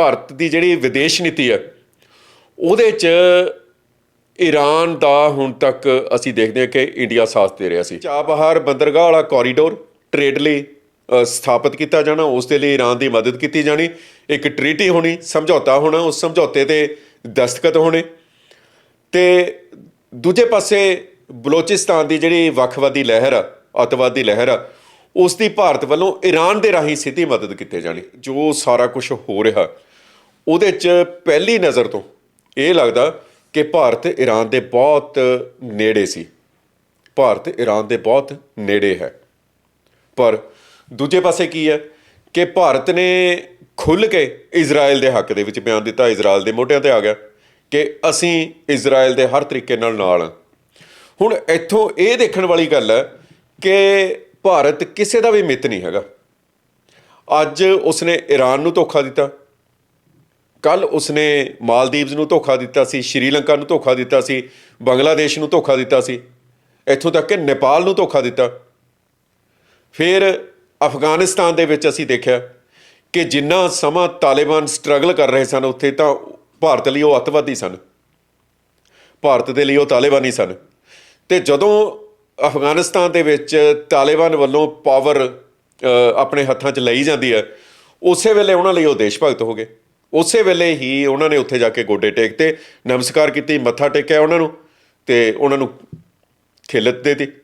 ਭਾਰਤ ਦੀ ਜਿਹੜੀ ਵਿਦੇਸ਼ ਨੀਤੀ ਹੈ, ਉਹਦੇ 'ਚ ਈਰਾਨ ਦਾ ਹੁਣ ਤੱਕ ਅਸੀਂ ਦੇਖਦੇ ਹਾਂ ਕਿ ਇੰਡੀਆ ਸਾਥ ਦੇ ਰਿਹਾ ਸੀ। ਚਾਬਹਾਰ ਬੰਦਰਗਾਹ ਵਾਲਾ ਕੋਰੀਡੋਰ ਟ੍ਰੇਡ ਲਈ ਸਥਾਪਿਤ ਕੀਤਾ ਜਾਣਾ, ਉਸ ਦੇ ਲਈ ਈਰਾਨ ਦੀ ਮਦਦ ਕੀਤੀ ਜਾਣੀ। ਇੱਕ ਟ੍ਰੀਟੀ ਹੋਣੀ, ਸਮਝੌਤਾ ਹੋਣਾ, ਉਸ ਸਮਝੌਤੇ ਤੇ ਦਸਤਖਤ ਹੋਣੇ। ਤੇ ਦੂਜੇ ਪਾਸੇ ਬਲੋਚਿਸਤਾਨ ਦੀ ਜਿਹੜੀ ਵੱਖਵਾਦੀ ਲਹਿਰ ਆ, ਅੱਤਵਾਦੀ ਲਹਿਰ ਆ, ਉਸ ਦੀ ਭਾਰਤ ਵੱਲੋਂ ਈਰਾਨ ਦੇ ਰਾਹੀਂ ਸਿੱਧੀ ਮਦਦ ਕੀਤੀ ਜਾਣੀ, ਜੋ ਸਾਰਾ ਕੁਝ ਹੋ ਰਿਹਾ। ਉਹਦੇ 'ਚ ਪਹਿਲੀ ਨਜ਼ਰ ਤੋਂ ਇਹ ਲੱਗਦਾ ਕਿ ਭਾਰਤ ਈਰਾਨ ਦੇ ਬਹੁਤ ਨੇੜੇ ਸੀ। ਭਾਰਤ ਈਰਾਨ ਦੇ ਬਹੁਤ ਨੇੜੇ ਹੈ। ਪਰ ਦੂਜੇ ਪਾਸੇ ਕੀ ਹੈ ਕਿ ਭਾਰਤ ਨੇ ਖੁੱਲ ਕੇ ਇਜ਼ਰਾਈਲ ਦੇ ਹੱਕ ਦੇ ਵਿੱਚ ਬਿਆਨ ਦਿੱਤਾ ਇਜ਼ਰਾਈਲ ਦੇ ਮੋਢਿਆਂ ਤੇ ਆ ਗਿਆ ਕਿ ਅਸੀਂ ਇਜ਼ਰਾਈਲ ਦੇ ਹਰ ਤਰੀਕੇ ਨਾਲ ਨਾਲ ਹਾਂ। ਹੁਣ ਇੱਥੋਂ ਇਹ ਦੇਖਣ ਵਾਲੀ ਗੱਲ ਹੈ ਕਿ ਭਾਰਤ ਕਿਸੇ ਦਾ ਵੀ ਮਿੱਤ ਨਹੀਂ ਹੈਗਾ। ਅੱਜ ਉਸਨੇ ਈਰਾਨ ਨੂੰ ਧੋਖਾ ਦਿੱਤਾ। ਕੱਲ ਉਸਨੇ ਮਾਲਦੀਵਜ਼ ਨੂੰ ਧੋਖਾ ਦਿੱਤਾ ਸੀ, ਸ਼੍ਰੀਲੰਕਾ ਨੂੰ ਧੋਖਾ ਦਿੱਤਾ ਸੀ, ਬੰਗਲਾਦੇਸ਼ ਨੂੰ ਧੋਖਾ ਦਿੱਤਾ ਸੀ, ਇੱਥੋਂ ਤੱਕ ਕਿ ਨੇਪਾਲ ਨੂੰ ਧੋਖਾ ਦਿੱਤਾ। ਫਿਰ ਅਫਗਾਨਿਸਤਾਨ ਦੇ ਵਿੱਚ ਅਸੀਂ ਦੇਖਿਆ ਕਿ ਜਿੰਨਾ ਸਮਾਂ ਤਾਲਿਬਾਨ ਸਟਰਗਲ ਕਰ ਰਹੇ ਸਨ ਉੱਥੇ, ਤਾਂ ਭਾਰਤ ਲਈ ਉਹ ਅੱਤਵਾਦੀ ਸਨ। ਭਾਰਤ ਦੇ ਲਈ ਉਹ ਤਾਲਿਬਾਨੀ ਸਨ। ਤੇ ਜਦੋਂ ਅਫਗਾਨਿਸਤਾਨ ਦੇ ਵਿੱਚ ਤਾਲਿਬਾਨ ਵੱਲੋਂ ਪਾਵਰ ਆਪਣੇ ਹੱਥਾਂ 'ਚ ਲਈ ਜਾਂਦੀ ਹੈ, ਉਸੇ ਵੇਲੇ ਉਹਨਾਂ ਲਈ ਉਹ ਦੇਸ਼ ਭਗਤ ਹੋ ਗਏ। ਉਸੇ ਵੇਲੇ ਹੀ ਉਹਨਾਂ ਨੇ ਉੱਥੇ ਜਾ ਕੇ ਗੋਡੇ ਟੇਕਤੇ, ਨਮਸਕਾਰ ਕੀਤੀ, ਮੱਥਾ ਟੇਕਿਆ ਉਹਨਾਂ ਨੂੰ ਤੇ ਉਹਨਾਂ ਨੂੰ ਖਿਲਤ ਦੇ ਦਿੱਤੀ।